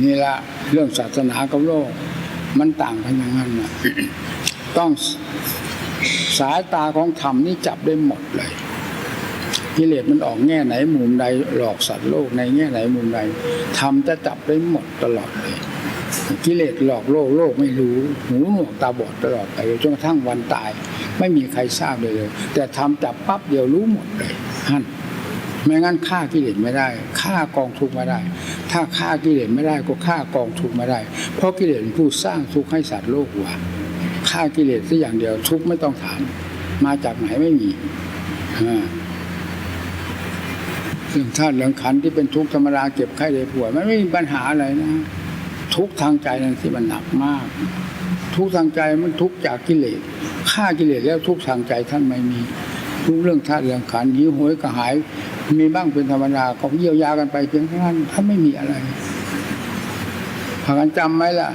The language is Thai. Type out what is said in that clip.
นี่ละเรื่องศาสนากับโลก มันต่างกันอย่างนั้นนะต้องสายตาของธรรมนี่จับได้หมดเลยกิเลสมันออกแง่ไหนมุมใดหลอกสัตว์โลกในแง่ไหนมุมใดธรรมจะจับได้หมดตลอดเลยกิเลสหลอกโลกโลกไม่รู้หูหนวกตาบอดตลอดไปจนกระทั่งวันตาย ไม่มีใครทราบเลยเลย แต่ทำจับปั๊บเดียวรู้หมดเลยฮั่น ไม่งั้นฆ่ากิเลสไม่ได้ฆ่ากองทุกข์ไม่ได้ ถ้าฆ่ากิเลสไม่ได้ก็ฆ่ากองทุกข์ไม่ได้ เพราะกิเลสผู้สร้างทุกข์ให้สัตว์โลกว่าฆ่ากิเลสสักอย่างเดียวทุกข์ไม่ต้องถาม มาจากไหนไม่มีเรื่องธาตุเรื่องขันที่เป็นทุกข์ธรรมดาเก็บไข้ได้ป่วยมันไม่มีปัญหาอะไรนะ ทุกข์ทางใจนั่นที่มันหนักมาก ทุกข์ทางใจมันทุกข์จากกิเลสฆ่ากิเลสแล้วทุกข์ทางใจท่านไม่มี ทุกเรื่องธาตุเรื่องขันหิวโหยกระหาย มีบ้างเป็นธรรมดาก็เยียวยากันไปเพียงเท่านั้นถ้าไม่มีอะไรพากันจำไหมล่ะ